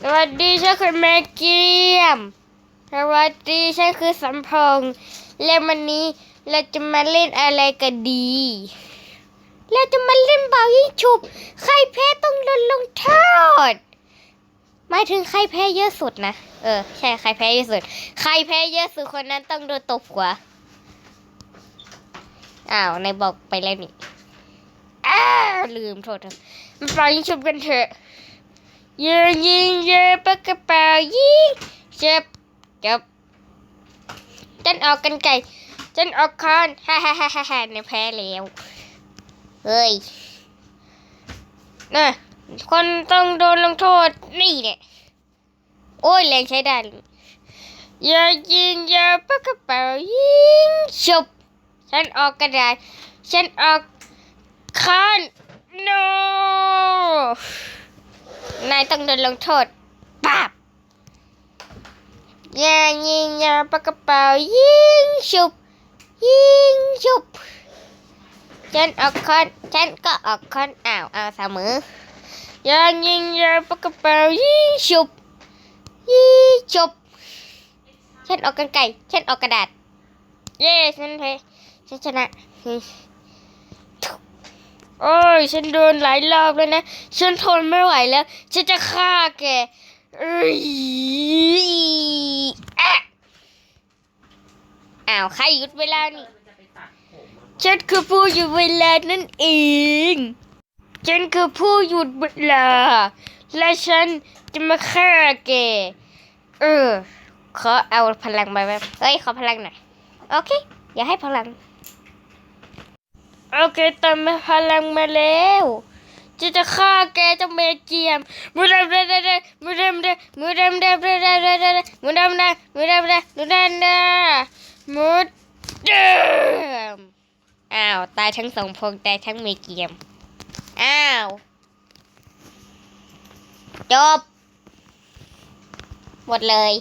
สวัสดีฉันคือแม่เกียมสวัสดีฉันคือสัมพงษ์และวันนี้เราจะมาเล่นอะไรกันดี เราจะมาเล่นเบายิ่งฉุบ ใครแพ้ต้องโดนลงโทษหมายถึงใครแพ้เยอะสุดนะ เออ ใช่ ใครแพ้เยอะสุด ใครแพ้เยอะสุดคนนั้นต้องโดนตบหัว อ้าว ในายบอกไปแล้วนี่ อ้าวลืมโทษเถอมาเป่ายิงฉุบกันเถอะ ยิงยิงยิงปากกระเป๋ายิงเจ็บจบฉันออกกันไก่ฉันออกคอนฮ่าฮ่าฮ่าฮ่าฮ่าในยแพ้แล้วเฮ้ยน่ะคนต้องโดนลงโทษนี่เนี่ยโอ้ยแรงใช้ได้เลยอย่ายิงอย่าปากกระเป๋ายิงฉุบฉันออกกระดาษฉันออกคาน นายต้องโดนลงโทษปาบยายิงยาปากกระเป๋ายิงฉุบ ยิงฉุบ ฉันออกคอนฉันก็ออกคอนอ้าวเอาเสมอยายิงยาปากกระเป๋ายิงฉุบ ยิงฉุบ ฉันออกกันไก่ ฉันออกกระดาษ เย้ฉันแพ้ฉันชนะ โอ้ยฉันโดนหลายรอบแล้วนะ ฉันทนไม่ไหวแล้ว ฉันจะฆ่าแกเอ้ยอะอ้าวใครหยุดเวลานี่ ฉันคือผู้หยุดเวลานั่นเอง ฉันคือผู้หยุดเวลา และฉันจะมาฆ่าแก เออ ขอเอาพลังไปแบบเฮ้ย ขอพลังหน่อย โอเค อย่าให้พลัง โอเคตามพลังมาแล้วจะจะฆ่าแกเจ้าเมเจียมมือดำเดดมือดำเดมือดำเดมือดำเดมือดำเดมือดำเดมือดำเดมือดำอ้าวตายทั้งสองพงตายทั้งเมเกียมอ้าวจบหมดเลย